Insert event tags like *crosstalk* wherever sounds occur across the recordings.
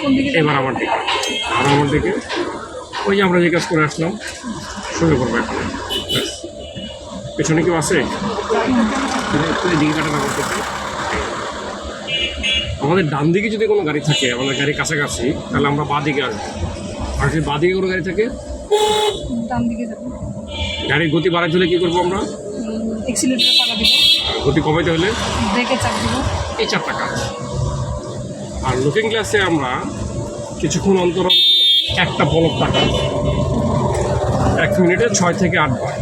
কোন দিকে এবার আমার দিকে। আর আমার দিকে। ওই যে আমরা যে কাজ করে আসলাম শুরু করব এখন। ব্যাস। পেছনে কেউ আছে? একটু কাটা আমাদের ডান দিকে যদি কোনো গাড়ি থাকে আমাদের গাড়ি কাছাকাছি তাহলে আমরা বাঁ দিকে আসব। আর যদি বাঁ দিকে কোনো গাড়ি থাকে? ডান দিকে যাব। গাড়ির গতি বাড়াইতে হলে কী করব আমরা? গতি কমাইতে হলে? ব্রেকে চাপ দিব। এই চারটা কাজ। আর লুকিং গ্লাসে আমরা কিছুক্ষণ অন্তর একটা পলক টাকা এক মিনিটে ছয় থেকে আট বার।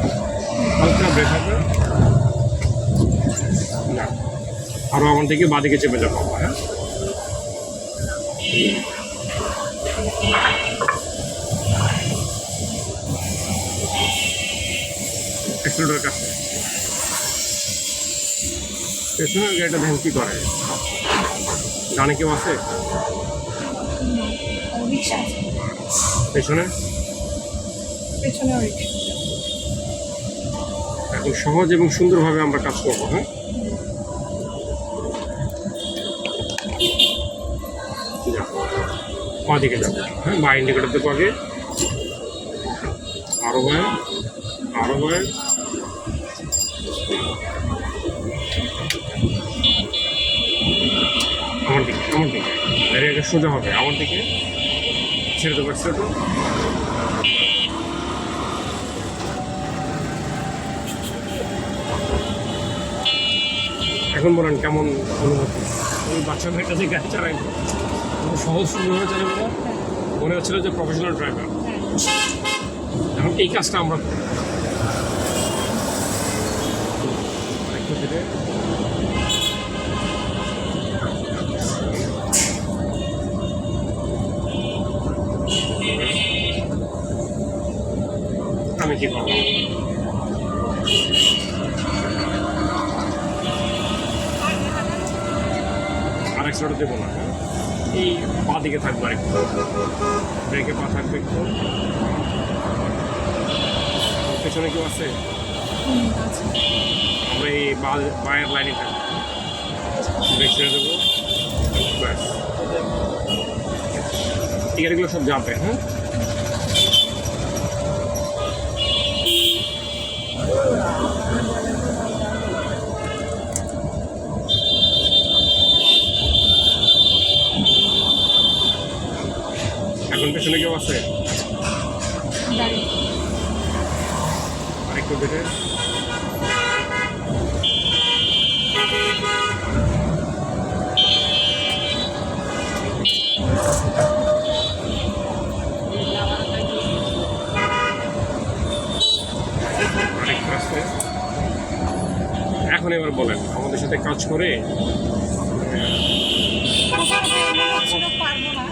হালকা হবে। না। আরও আমার দিকে বাদিকে চেপে যাব আমরা হ্যাঁ? অ্যাক্সিলেটার কাছে পেছনের গাড়িটা দেখেন কী করে। ডানে কেউ আছে? পেছনে? এখন সহজ এবং সুন্দরভাবে আমরা কাজ করব হ্যাঁ? দিকে যাব হ্যাঁ? বা ইন্ডিকেটার দেবো আগে আরও ভাই আরও ভাই আমার দিকে গাড়ি আগে সোজা হবে। আমার দিকে ছেড়ে দেবো দেবো। এখন বলেন কেমন অনুভূতি ওই বাচ্চা মেয়েটা যে গাড়ি চালাই সহজ সুন্দরভাবে চালাবে না মনে হচ্ছিল যে প্রফেশনাল ড্রাইভার এখন এই কাজটা আমরা করি সাইডে দেবো না? এই পা দিকে থাকব আর একটু। ব্রেকে পা থাকবে একটু। পেছনে কেউ আছে? আমরা এই বায়ের লাইনে থাকব। ব্রেক ছেড়ে দেবো। ব্যাস। এগুলো সব যাবে হ্যাঁ? এখন পেছনে কেউ আছে? আরেকটু আস্তে। এখন এবার বলেন আমাদের সাথে কাজ করে? পারব না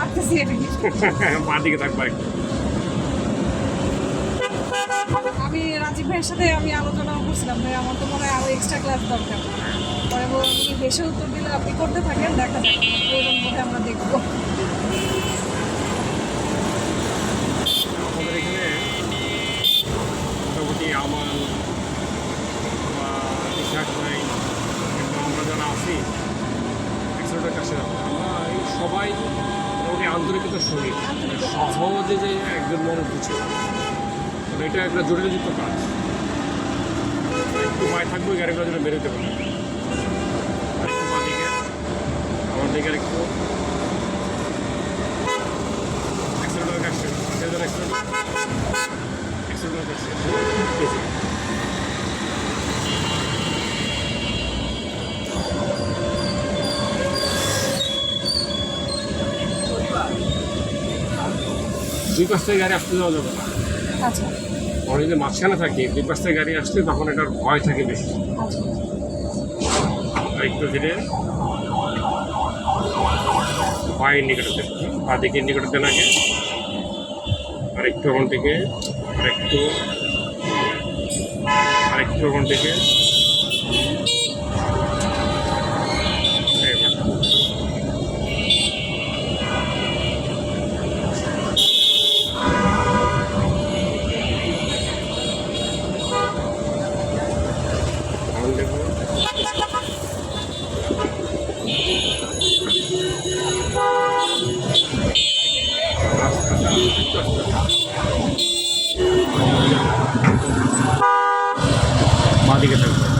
পারতেছি। পা *laughs* দিকে থাকব আমি রাজীব ভাইয়ের সাথে আমি আলোচনা করছিলাম ভাই আমার তো মনে হয় আরও এক্সট্রা ক্লাস দরকার। পরে উনি বেশি উত্তর দিলে আপনি করতে থাকেন দেখা যাক মধ্যে আমরা দেখব। আমাদের এখানে মোটামুটি আমার বা ইশাক ভাই আমরা যারা আছি একশোটার কাছে আমরা সবাই আন্তরিকতার সঙ্গে। সহজে যে একজন মানুষ বুঝে এটা একটা জটিলযুক্ত কাজ। একটু মায় থাকব গাড়িগুলো যেন বেরোতে পারে আরেকটু বাঁ দিকে আমার দিকে আরেকটু দুই পাশ থেকে গাড়ি আসতে যাওয়া যাবে না। আচ্ছা। আমরা যদি মাঝখানে থাকি দুই পাশ থেকে গাড়ি আসলে তখন এটার ভয় থাকে বেশি। আচ্ছা। একটু ধীরে পা ইন্ডিকেটার দেন পা দিকে ইন্ডিকেটার দেন আগে। আর একটু ওখান থেকে আর একটু আর একটু ওখান থেকে। বাঁদিকে থাকবে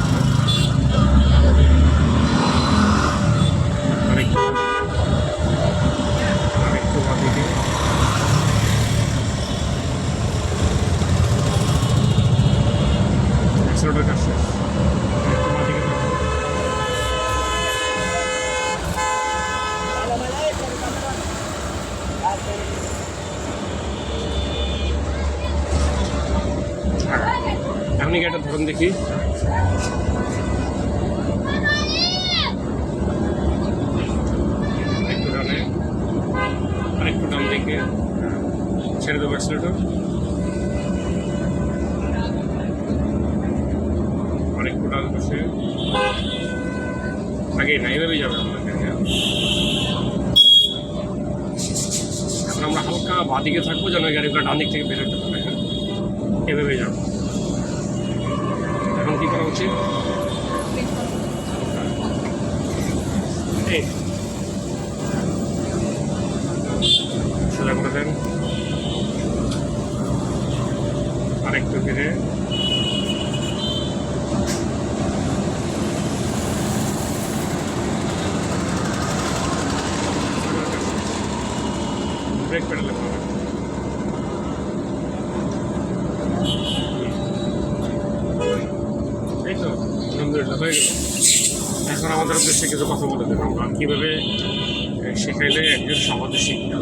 Thank you. আপনি গাড়িটা ধরুন দেখি। একটু ডানে, আরেকটু ডান দিকে। ছেড়ে দেবো অ্যাক্সিলেটর আরেকটু ডান পাশে। আগে না এভাবেই যাবে হ্যাঁ। এখন আমরা হালকা বাদিকে থাকব, যেন গাড়িগুলো ডান দিক থেকে বেরোতে পারে। এভাবে যাব। এখন কী করা উচিত? এই সোজা করে দেন আরেকটু ফিরে ব্রেক পেডালে পাবেন এই তো আলহামদুলিল্লাহ হয়ে গেল। এখন আমাদের উদ্দেশ্যে কিছু কথা বলে দেবেন আমরা কীভাবে শেখাইলে একজন সমাজে শিক্ষা